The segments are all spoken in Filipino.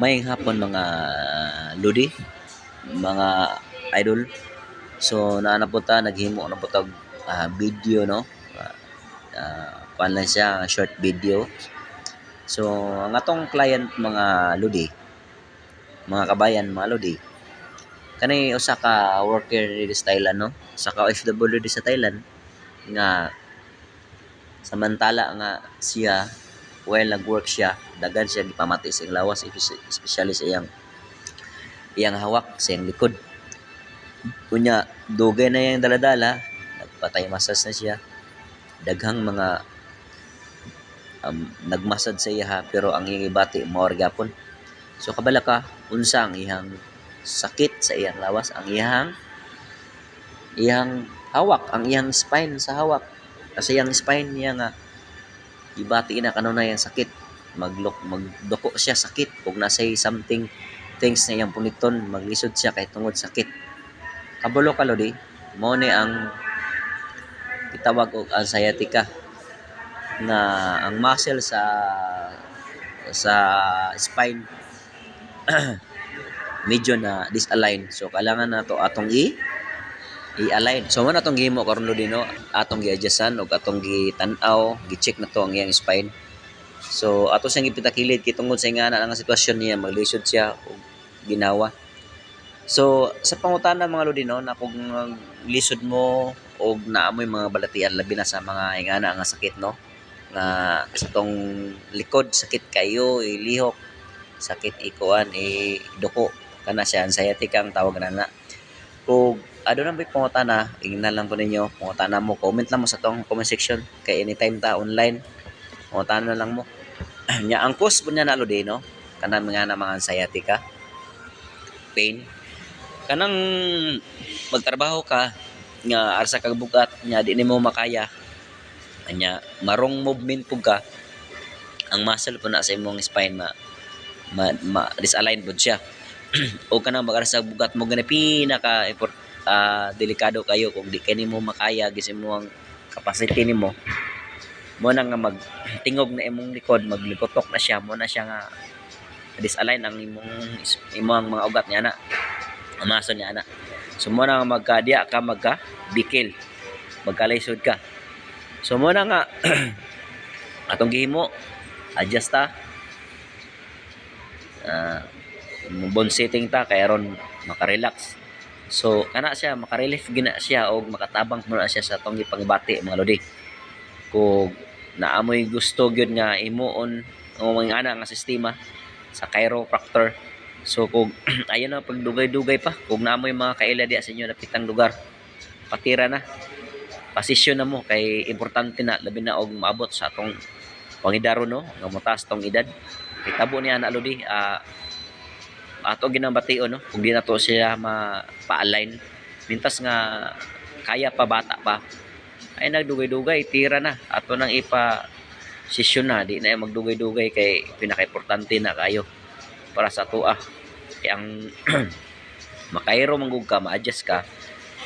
Maying hapon mga ludi, mga idol. So naa na po ta naghimo na po ta og, ah, video no. Uh, lang siya short video. So ang atong client mga ludi, mga kabayan mga ludi. Kani usa ka worker diri sa Thailand no. Usa ka OFW diri sa Thailand nga samantala nga siya while nag-work siya. Daghan siya gipamati sa iyang lawas espe- especially sa iyang iyang hawak sa iyang likod. Unya dugay na yang daladala. Nagpatay massage na siya. Daghang mga um, nagmasad sa iya pero ang iyang ibati mao gyapon so kabala ka unsa ang iyang sakit sa iyang lawas? Ang iyang iyang hawak. Ang iyang spine sa hawak. Kasi iyang spine niya nga ibati na kanunay ang sakit. Maglok magduko siya sakit. Kung nasay something things na iyang puniton maglisod siya kay tungod sakit. Kabulo ka lodi. Mo ni ang gitawag og sciatica na ang muscle sa sa spine. Medyo na disalign. So kailangan na to atong i i-align. So mo na atong gihimo karon lodi no, atong gi-adjustan og atong gi-tan-aw, gi-check na to ang iyang spine. So ato siyang gipitakilid kay tungod sa ingana nga sitwasyon niya maglisod siya og ginawa. So sa pangutana mga lodi no, na kung ang lisod mo og naamoy mga balatian labi na sa mga ingana nga sakit no nga sa tong likod sakit kayo ilihok sakit ikuan iduko kana siya anxiety kang tawag na na kung ado na may pangutana ingnan lang ko ninyo. Pangutana mo. Comment lang mo sa tong comment section. Kay anytime ta online. Pangutana na lang mo. Nya ang cause po niya na lodi no? Kanang mga na mga anxiety ka pain. Kanang magtrabaho ka nga arsa kag bugat nya di nimo makaya. Nya marong movement pug ka. Ang muscle po na sa imong spine ma, ma, ma disalign po siya. O kanang mag-arsa bugat mo gani pinaka import ah, delikado kayo kung di kani mo makaya gisi mo ang capacity nimo mo. Na nga magtingog na imong likod maglikotok na siya mo na siya nga disalign ang imong imong mga ugat niya na ang maso niya na so mo na nga magkadya ka magka bikil magkalaysod ka. So mo na nga atong gihimo adjust ta. Ah bone setting ta kay aron makarelax So kana siya makarelief gina siya og makatabang mo siya sa tong ipangbati mga lodi. Kung naamoy gusto gyud nga imuon o mga ana nga sistema sa chiropractor. So kung ayon na pagdugay-dugay pa. Kung naamoy mga kaila diya sa inyo napitang lugar. Patira na. Pasisyon na mo kay importante na labi na og maabot sa atong pangidaro no? Nga motas tong edad. Kitabo niya na lodi ah, ato ginabation no? Kung di na to siya ma-align mintas nga kaya pa bata pa. Ay nagdugay-dugay tira na. Ato nang ipa sesyon na. Di na magdugay-dugay kay pinaka-importante na kayo. Para sa tuah kay ang makairo manggug ka ma-adjust ka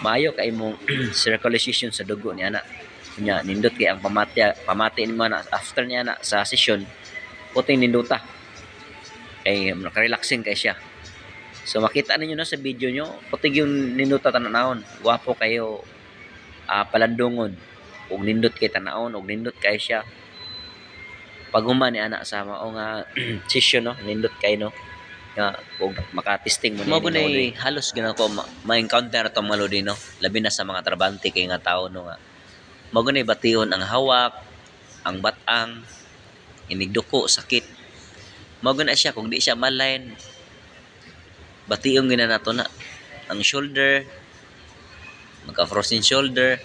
maayo kay mong circulation sa dugo niya na. Nya nindot kay ang pamatya pamati ni na after niya na sa session puting ninduta kay naka-relaxing kay siya. So makita ninyo na sa video nyo, putig yung ninduta tananaon. Gwapo kayo ah, palandungon. Ug nindot kay tananaon, ug nindot kay siya. Pag human ni anak sa mao nga session no, nindot kay no. Nga ug makatesting mo ni gunay halos gina ko ma- ma-encounter to mga lodi no. Labi na sa mga trabante kay nga tao no nga. Mao gunay bation ang hawak, ang batang, inigduko, sakit, mao na siya kung di siya maline bationg gina nato na. Ang shoulder magka frozen shoulder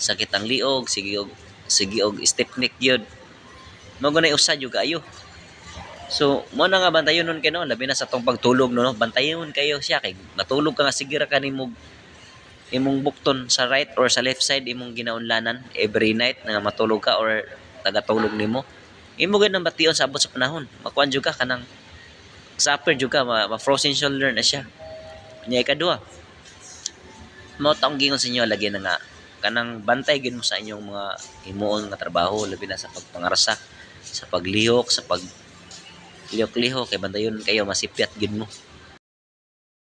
sakit ang liog sige og sige og stiff neck gyud mao na usad jud kayo so mo na nga bantayon nun kayo no labi na sa tong pagtulog no, no? bantayon kayo siya kay matulog ka nga sige ra kanimo imong bukton sa right or sa left side imong ginaunlanan every night nga matulog ka or tagatulog nimo imo gid nang bation sa abot sa panahon. Makuan jud ka kanang suffer jud ka ma, ma frozen shoulder na siya. Nya ikaduha mao taong gingon sa inyo lagi na nga. Kanang bantay gid mo sa inyong mga himuon nga trabaho labi na sa pagpangarasa sa paglihok sa pag lihok-liho kay bandayon kayo masipyat gid mo